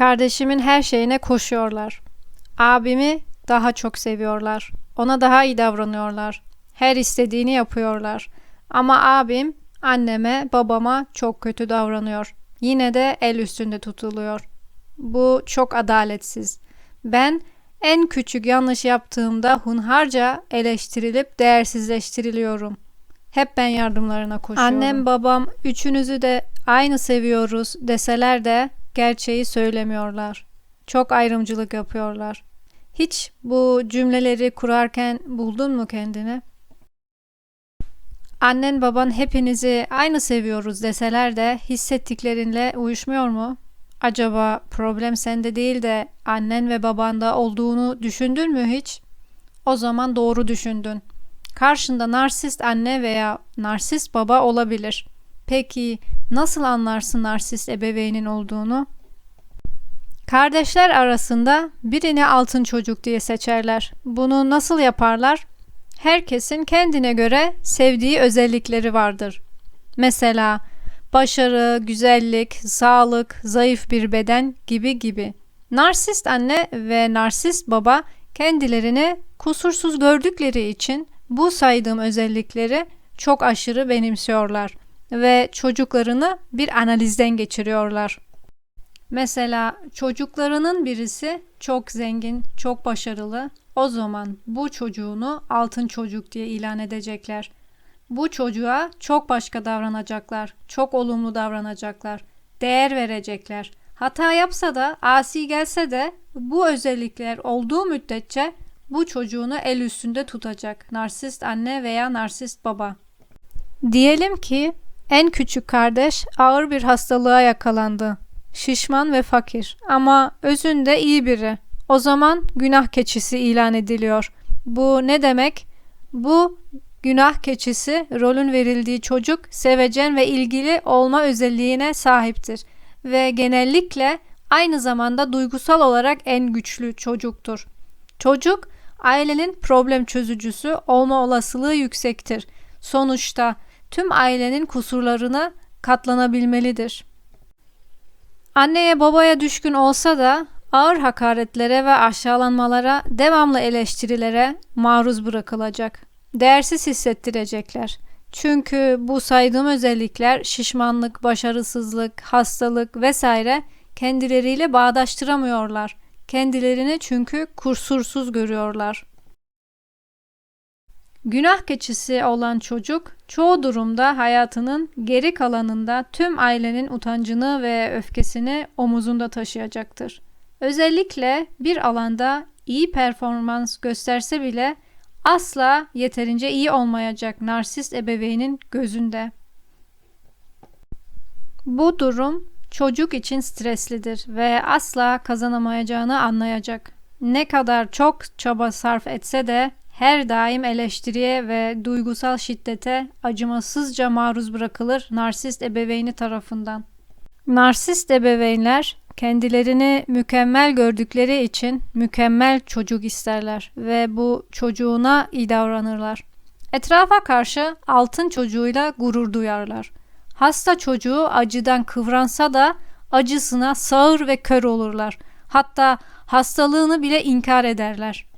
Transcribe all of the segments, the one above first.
Kardeşimin her şeyine koşuyorlar. Abimi daha çok seviyorlar. Ona daha iyi davranıyorlar. Her istediğini yapıyorlar. Ama abim anneme, babama çok kötü davranıyor. Yine de el üstünde tutuluyor. Bu çok adaletsiz. Ben en küçük yanlış yaptığımda hunharca eleştirilip değersizleştiriliyorum. Hep ben yardımlarına koşuyorum. Annem, babam üçünüzü de aynı seviyoruz deseler de gerçeği söylemiyorlar. Çok ayrımcılık yapıyorlar. Hiç bu cümleleri kurarken buldun mu kendini? Annen baban hepinizi aynı seviyoruz deseler de hissettiklerinle uyuşmuyor mu? Acaba problem sende değil de annen ve babanda olduğunu düşündün mü hiç? O zaman doğru düşündün. Karşında narsist anne veya narsist baba olabilir. Peki nasıl anlarsın narsist ebeveynin olduğunu? Kardeşler arasında birini altın çocuk diye seçerler. Bunu nasıl yaparlar? Herkesin kendine göre sevdiği özellikleri vardır. Mesela başarı, güzellik, sağlık, zayıf bir beden gibi gibi. Narsist anne ve narsist baba kendilerini kusursuz gördükleri için bu saydığım özellikleri çok aşırı benimsiyorlar ve çocuklarını bir analizden geçiriyorlar. Mesela çocuklarının birisi çok zengin, çok başarılı. O zaman bu çocuğunu altın çocuk diye ilan edecekler. Bu çocuğa çok başka davranacaklar, çok olumlu davranacaklar, değer verecekler. Hata yapsa da, asi gelse de bu özellikler olduğu müddetçe bu çocuğunu el üstünde tutacak narsist anne veya narsist baba. Diyelim ki en küçük kardeş ağır bir hastalığa yakalandı. Şişman ve fakir ama özünde iyi biri. O zaman günah keçisi ilan ediliyor. Bu ne demek? Bu günah keçisi rolün verildiği çocuk sevecen ve ilgili olma özelliğine sahiptir ve genellikle aynı zamanda duygusal olarak en güçlü çocuktur. Çocuk ailenin problem çözücüsü olma olasılığı yüksektir. Sonuçta tüm ailenin kusurlarına katlanabilmelidir. Anneye babaya düşkün olsa da ağır hakaretlere ve aşağılanmalara, devamlı eleştirilere maruz bırakılacak. Değersiz hissettirecekler. Çünkü bu saydığım özellikler şişmanlık, başarısızlık, hastalık vesaire kendileriyle bağdaştıramıyorlar. Kendilerini çünkü kursursuz görüyorlar. Günah keçisi olan çocuk çoğu durumda hayatının geri kalanında tüm ailenin utancını ve öfkesini omuzunda taşıyacaktır. Özellikle bir alanda iyi performans gösterse bile asla yeterince iyi olmayacak narsist ebeveynin gözünde. Bu durum çocuk için streslidir ve asla kazanamayacağını anlayacak. Ne kadar çok çaba sarf etse de her daim eleştiriye ve duygusal şiddete acımasızca maruz bırakılır narsist ebeveyni tarafından. Narsist ebeveynler kendilerini mükemmel gördükleri için mükemmel çocuk isterler ve bu çocuğuna iyi davranırlar. Etrafa karşı altın çocuğuyla gurur duyarlar. Hasta çocuğu acıdan kıvransa da acısına sağır ve kör olurlar. Hatta hastalığını bile inkar ederler.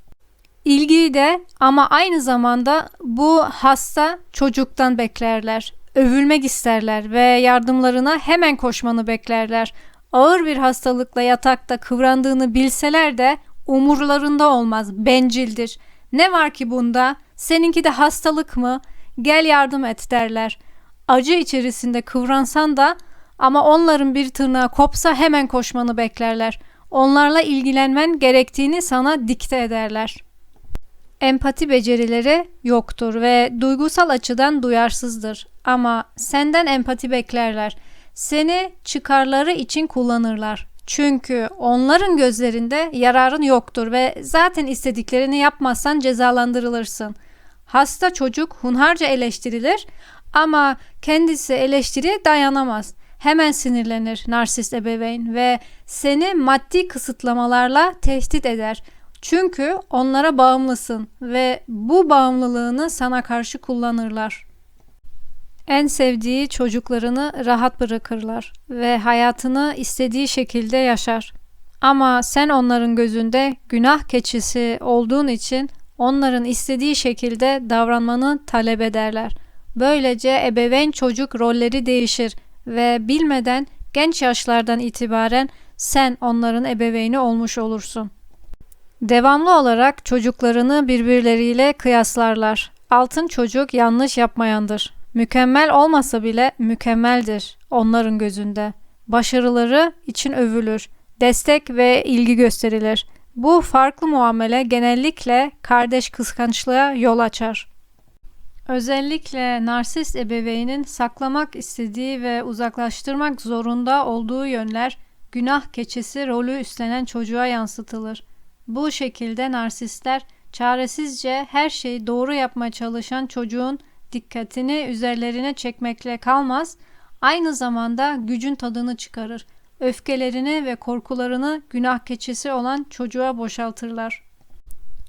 İlgiyi de ama aynı zamanda bu hasta çocuktan beklerler. Övülmek isterler ve yardımlarına hemen koşmanı beklerler. Ağır bir hastalıkla yatakta kıvrandığını bilseler de umurlarında olmaz, bencildir. Ne var ki bunda? Seninki de hastalık mı? Gel yardım et derler. Acı içerisinde kıvransan da ama onların bir tırnağı kopsa hemen koşmanı beklerler. Onlarla ilgilenmen gerektiğini sana dikte ederler.'' Empati becerileri yoktur ve duygusal açıdan duyarsızdır. Ama senden empati beklerler. Seni çıkarları için kullanırlar. Çünkü onların gözlerinde yararın yoktur ve zaten istediklerini yapmazsan cezalandırılırsın. Hasta çocuk hunharca eleştirilir ama kendisi eleştiriye dayanamaz. Hemen sinirlenir narsist ebeveyn ve seni maddi kısıtlamalarla tehdit eder. Çünkü onlara bağımlısın ve bu bağımlılığını sana karşı kullanırlar. En sevdiği çocuklarını rahat bırakırlar ve hayatını istediği şekilde yaşar. Ama sen onların gözünde günah keçisi olduğun için onların istediği şekilde davranmanı talep ederler. Böylece ebeveyn çocuk rolleri değişir ve bilmeden genç yaşlardan itibaren sen onların ebeveyni olmuş olursun. Devamlı olarak çocuklarını birbirleriyle kıyaslarlar. Altın çocuk yanlış yapmayandır. Mükemmel olmasa bile mükemmeldir onların gözünde. Başarıları için övülür. Destek ve ilgi gösterilir. Bu farklı muamele genellikle kardeş kıskançlığa yol açar. Özellikle narsist ebeveynin saklamak istediği ve uzaklaştırmak zorunda olduğu yönler günah keçisi rolü üstlenen çocuğa yansıtılır. Bu şekilde narsistler çaresizce her şeyi doğru yapmaya çalışan çocuğun dikkatini üzerlerine çekmekle kalmaz, aynı zamanda gücün tadını çıkarır. Öfkelerini ve korkularını günah keçisi olan çocuğa boşaltırlar.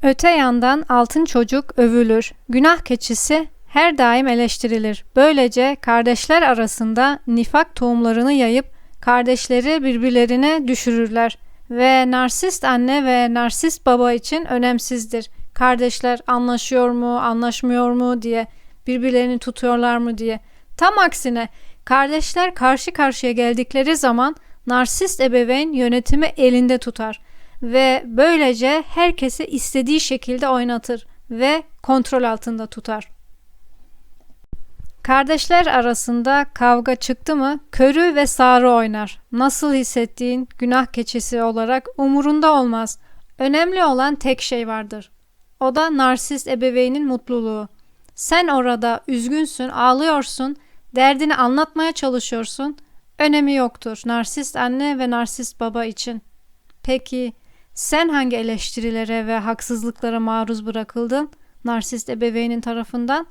Öte yandan altın çocuk övülür. Günah keçisi her daim eleştirilir. Böylece kardeşler arasında nifak tohumlarını yayıp kardeşleri birbirlerine düşürürler ve narsist anne ve narsist baba için önemsizdir. Kardeşler anlaşıyor mu, anlaşmıyor mu diye, birbirlerini tutuyorlar mı diye. Tam aksine kardeşler karşı karşıya geldikleri zaman narsist ebeveyn yönetimi elinde tutar ve böylece herkesi istediği şekilde oynatır ve kontrol altında tutar. Kardeşler arasında kavga çıktı mı körü ve sağrı oynar. Nasıl hissettiğin günah keçisi olarak umurunda olmaz. Önemli olan tek şey vardır. O da narsist ebeveynin mutluluğu. Sen orada üzgünsün, ağlıyorsun, derdini anlatmaya çalışıyorsun. Önemi yoktur narsist anne ve narsist baba için. Peki sen hangi eleştirilere ve haksızlıklara maruz bırakıldın narsist ebeveynin tarafından?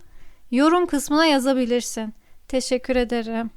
Yorum kısmına yazabilirsin. Teşekkür ederim.